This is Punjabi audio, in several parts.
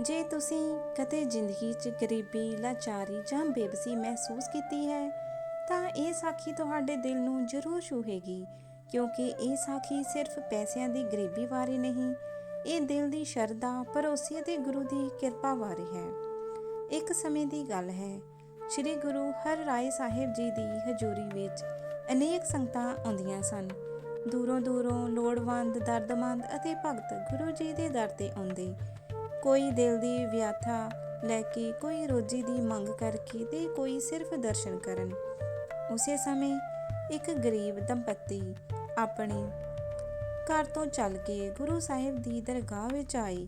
ਜੇ ਤੁਸੀਂ ਕਦੇ ਜ਼ਿੰਦਗੀ 'ਚ ਗਰੀਬੀ, ਲਾਚਾਰੀ ਜਾਂ ਬੇਬਸੀ ਮਹਿਸੂਸ ਕੀਤੀ ਹੈ ਤਾਂ ਇਹ ਸਾਖੀ ਤੁਹਾਡੇ ਦਿਲ ਨੂੰ ਜ਼ਰੂਰ ਛੂਹੇਗੀ ਕਿਉਂਕਿ ਇਹ ਸਾਖੀ ਸਿਰਫ ਪੈਸਿਆਂ ਦੀ ਗਰੀਬੀ ਬਾਰੇ ਨਹੀਂ ਇਹ ਦਿਲ ਦੀ ਸ਼ਰਧਾ, ਭਰੋਸੇ ਅਤੇ ਗੁਰੂ ਦੀ ਕਿਰਪਾ ਬਾਰੇ ਹੈ। ਇੱਕ ਸਮੇਂ ਦੀ ਗੱਲ ਹੈ ਸ੍ਰੀ ਗੁਰੂ ਹਰ ਰਾਏ ਸਾਹਿਬ ਜੀ ਦੀ ਹਜ਼ੂਰੀ ਵਿੱਚ ਅਨੇਕ ਸੰਗਤਾਂ ਆਉਂਦੀਆਂ ਸਨ ਦੂਰੋਂ ਦੂਰੋਂ ਲੋੜਵੰਦ ਦਰਦਮੰਦ ਅਤੇ ਭਗਤ ਗੁਰੂ ਜੀ ਦੇ ਦਰ ਤੇ ਆਉਂਦੇ ਕੋਈ ਦਿਲ ਦੀ ਵਿਆਥਾ ਲੈ ਕੇ, ਕੋਈ ਰੋਜੀ ਦੀ ਮੰਗ ਕਰਕੇ ਤੇ ਕੋਈ ਸਿਰਫ ਦਰਸ਼ਨ ਕਰਨ। ਉਸੇ ਸਮੇਂ ਇੱਕ ਗਰੀਬ ਦੰਪਤੀ ਆਪਣੇ ਘਰ ਤੋਂ ਚੱਲ ਕੇ ਗੁਰੂ ਸਾਹਿਬ ਦੀ ਦਰਗਾਹ ਵਿੱਚ ਆਏ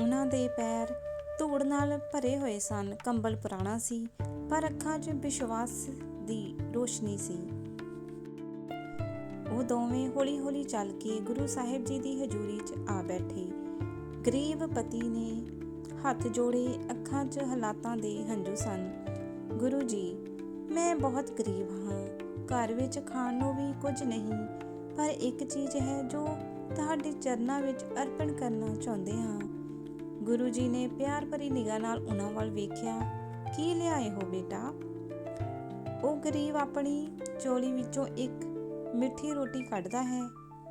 ਉਹਨਾਂ ਦੇ ਪੈਰ ਧੂੜ ਨਾਲ ਭਰੇ ਹੋਏ ਸਨ। ਕੰਬਲ ਪੁਰਾਣਾ ਸੀ, ਪਰ ਅੱਖਾਂ 'ਚ ਵਿਸ਼ਵਾਸ ਦੀ ਰੋਸ਼ਨੀ ਸੀ। ਉਹ ਦੋਵੇਂ ਹੌਲੀ-ਹੌਲੀ ਚੱਲ ਕੇ ਗੁਰੂ ਸਾਹਿਬ ਜੀ ਦੀ ਹਜ਼ੂਰੀ 'ਚ ਆ ਬੈਠੇ। ਗਰੀਬ ਪਤੀ ਨੇ ਹੱਥ ਜੋੜੇ ਅੱਖਾਂ 'ਚ ਹਾਲਾਤਾਂ ਦੇ ਹੰਝੂ ਸਨ। ਗੁਰੂ ਜੀ, ਮੈਂ ਬਹੁਤ ਗਰੀਬ ਹਾਂ। ਘਰ ਵਿੱਚ ਖਾਣ ਨੂੰ ਵੀ ਕੁਝ ਨਹੀਂ, ਪਰ ਇੱਕ ਚੀਜ਼ ਹੈ ਜੋ ਤੁਹਾਡੇ ਚਰਨਾਂ ਵਿੱਚ ਅਰਪਣ ਕਰਨਾ ਚਾਹੁੰਦੇ ਹਾਂ। ਗੁਰੂ ਜੀ ਨੇ ਪਿਆਰ ਭਰੀ ਨਿਗਾਹ ਨਾਲ ਉਹਨਾਂ ਵੱਲ ਵੇਖਿਆ। ਕੀ ਲਿਆਏ ਹੋ ਬੇਟਾ? ਉਹ ਗਰੀਬ ਆਪਣੀ ਚੋਲੀ ਵਿੱਚੋਂ ਇੱਕ ਮਿੱਠੀ ਰੋਟੀ ਕੱਢਦਾ ਹੈ।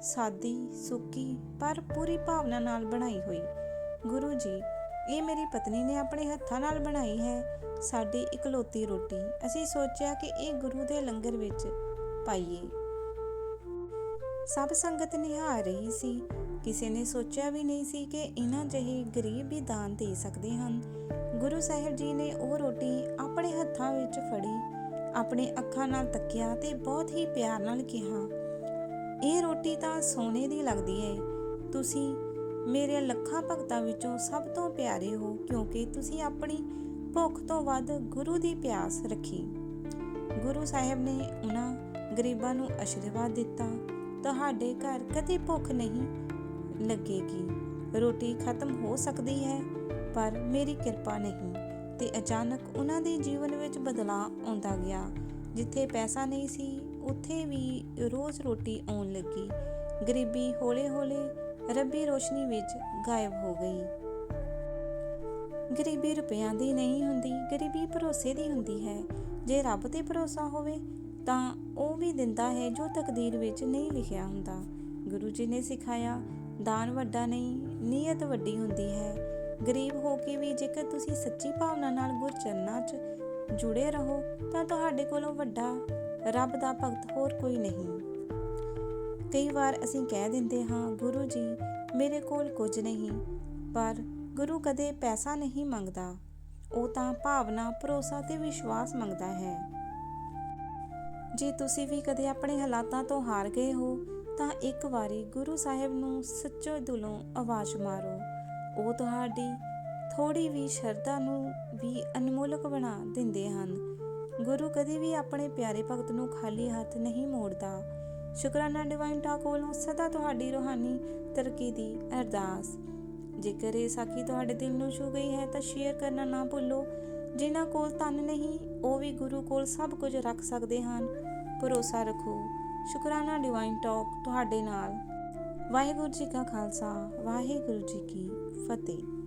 ਸਾਦੀ, ਸੁੱਕੀ, ਪਰ ਪੂਰੀ ਭਾਵਨਾ ਨਾਲ ਬਣਾਈ ਹੋਈ। ਗੁਰੂ ਜੀ, ਇਹ ਮੇਰੀ ਪਤਨੀ ਨੇ ਆਪਣੇ ਹੱਥਾਂ ਨਾਲ ਬਣਾਈ ਹੈ। ਸਾਡੀ ਇਕਲੌਤੀ ਰੋਟੀ। ਅਸੀਂ ਸੋਚਿਆ ਕਿ ਇਹ ਗੁਰੂ ਦੇ ਲੰਗਰ ਵਿੱਚ ਪਾਈਏ। ਸਭ ਸੰਗਤ ਨਿਹਾਰ ਰਹੀ ਸੀ। ਕਿਸੇ ਨੇ ਸੋਚਿਆ ਵੀ ਨਹੀਂ ਸੀ ਕਿ ਇਹਨਾਂ ਜਿਹੇ ਗਰੀਬ ਵੀ ਦਾਨ ਦੇ ਸਕਦੇ ਹਨ। ਗੁਰੂ ਸਾਹਿਬ ਜੀ ਨੇ ਉਹ ਰੋਟੀ ਆਪਣੇ ਹੱਥਾਂ ਵਿੱਚ ਫੜੀ, ਆਪਣੇ ਅੱਖਾਂ ਨਾਲ ਤੱਕਿਆ ਤੇ ਬਹੁਤ ਹੀ ਪਿਆਰ ਨਾਲ ਕਿਹਾ ਇਹ ਰੋਟੀ ਤਾਂ ਸੋਨੇ ਦੀ ਲੱਗਦੀ ਹੈ ਤੁਸੀਂ ਮੇਰੇ ਲੱਖਾਂ ਭਗਤਾਂ ਵਿੱਚੋਂ ਸਭ ਤੋਂ ਪਿਆਰੇ ਹੋ, ਕਿਉਂਕਿ ਤੁਸੀਂ ਆਪਣੀ ਭੁੱਖ ਤੋਂ ਵੱਧ ਗੁਰੂ ਦੀ ਪਿਆਸ ਰੱਖੀ। ਗੁਰੂ ਸਾਹਿਬ ਨੇ ਉਹਨਾਂ ਗਰੀਬਾਂ ਨੂੰ ਅਸ਼ੀਰਵਾਦ ਦਿੱਤਾ। ਤੁਹਾਡੇ ਘਰ ਕਦੇ ਭੁੱਖ ਨਹੀਂ ਲੱਗੇਗੀ। ਰੋਟੀ ਖਤਮ ਹੋ ਸਕਦੀ ਹੈ, ਪਰ ਮੇਰੀ ਕਿਰਪਾ ਨਹੀਂ। ਤੇ ਅਚਾਨਕ ਉਹਨਾਂ ਦੇ ਜੀਵਨ ਵਿੱਚ ਬਦਲਾਅ ਆਉਂਦਾ ਗਿਆ। ਜਿੱਥੇ ਪੈਸਾ ਨਹੀਂ ਸੀ, ਉੱਥੇ ਵੀ ਰੋਜ਼ ਰੋਟੀ ਆਉਣ ਲੱਗੀ। ਗਰੀਬੀ ਹੌਲੇ-ਹੌਲੇ ਰੱਬੀ ਰੋਸ਼ਨੀ ਵਿੱਚ ਗਾਇਬ ਹੋ ਗਈ। ਗਰੀਬੀ ਰੁਪਿਆਂ ਦੀ ਨਹੀਂ ਹੁੰਦੀ, ਗਰੀਬੀ ਭਰੋਸੇ ਦੀ ਹੁੰਦੀ ਹੈ। ਜੇ ਰੱਬ ਤੇ ਭਰੋਸਾ ਹੋਵੇ, ਤਾਂ ਉਹ ਵੀ ਦਿੰਦਾ ਹੈ ਜੋ ਤਕਦੀਰ ਵਿੱਚ ਨਹੀਂ ਲਿਖਿਆ ਹੁੰਦਾ। ਗੁਰੂ ਜੀ ਨੇ ਸਿਖਾਇਆ, ਦਾਨ ਵੱਡਾ ਨਹੀਂ, ਨੀਅਤ ਵੱਡੀ ਹੁੰਦੀ ਹੈ। ਗਰੀਬ ਹੋ ਕੇ ਵੀ ਜੇਕਰ ਤੁਸੀਂ ਸੱਚੀ ਭਾਵਨਾ ਨਾਲ ਗੁਰਚਰਨਾਂ 'ਚ ਜੁੜੇ ਰਹੋ ਤਾਂ ਤੁਹਾਡੇ ਕੋਲੋਂ ਵੱਡਾ ਰੱਬ ਦਾ ਭਗਤ ਹੋਰ ਕੋਈ ਨਹੀਂ। ਕਈ ਵਾਰ ਅਸੀਂ ਕਹਿ ਦਿੰਦੇ ਹਾਂ, ਗੁਰੂ ਜੀ, ਮੇਰੇ ਕੋਲ ਕੁਝ ਨਹੀਂ, ਪਰ ਗੁਰੂ ਕਦੇ ਪੈਸਾ ਨਹੀਂ ਮੰਗਦਾ। ਉਹ ਤਾਂ ਭਾਵਨਾ, ਭਰੋਸਾ ਤੇ ਵਿਸ਼ਵਾਸ ਮੰਗਦਾ ਹੈ। ਜੇ ਤੁਸੀਂ ਵੀ ਕਦੇ ਆਪਣੇ ਹਾਲਾਤਾਂ ਤੋਂ ਹਾਰ ਗਏ ਹੋ, ਤਾਂ ਇੱਕ ਵਾਰੀ ਗੁਰੂ ਸਾਹਿਬ ਨੂੰ ਸੱਚੋ ਦਿਲੋਂ ਆਵਾਜ਼ ਮਾਰੋ। ਉਹ ਤੁਹਾਡੀ ਥੋੜੀ ਵੀ ਸ਼ਰਧਾ ਨੂੰ ਵੀ ਅਨਮੋਲਕ ਬਣਾ ਦਿੰਦੇ ਹਨ। ਗੁਰੂ ਕਦੇ ਵੀ ਆਪਣੇ ਪਿਆਰੇ ਭਗਤ ਨੂੰ ਖਾਲੀ ਹੱਥ ਨਹੀਂ ਮੋੜਦਾ। ਸ਼ੁਕਰਾਨਾ ਡਿਵਾਈਨ ਟਾਕ ਵੱਲੋਂ ਸਦਾ ਤੁਹਾਡੀ ਰੋਹਾਨੀ ਤਰੱਕੀ ਦੀ ਅਰਦਾਸ। ਜੇਕਰ ਇਹ ਸਾਖੀ ਤੁਹਾਡੇ ਦਿਲ ਨੂੰ ਛੂ ਗਈ ਹੈ ਤਾਂ ਸ਼ੇਅਰ ਕਰਨਾ ਨਾ ਭੁੱਲੋ। ਜਿਨ੍ਹਾਂ ਕੋਲ ਧਨ ਨਹੀਂ, ਉਹ ਵੀ ਗੁਰੂ ਕੋਲ ਸਭ ਕੁਝ ਰੱਖ ਸਕਦੇ ਹਨ। ਭਰੋਸਾ ਰੱਖੋ, ਸ਼ੁਕਰਾਨਾ ਡਿਵਾਈਨ ਟਾਕ ਤੁਹਾਡੇ ਨਾਲ। ਵਾਹਿਗੁਰੂ ਜੀ ਕਾ ਖਾਲਸਾ, ਵਾਹਿਗੁਰੂ ਜੀ ਕੀ ਫਤਿਹ।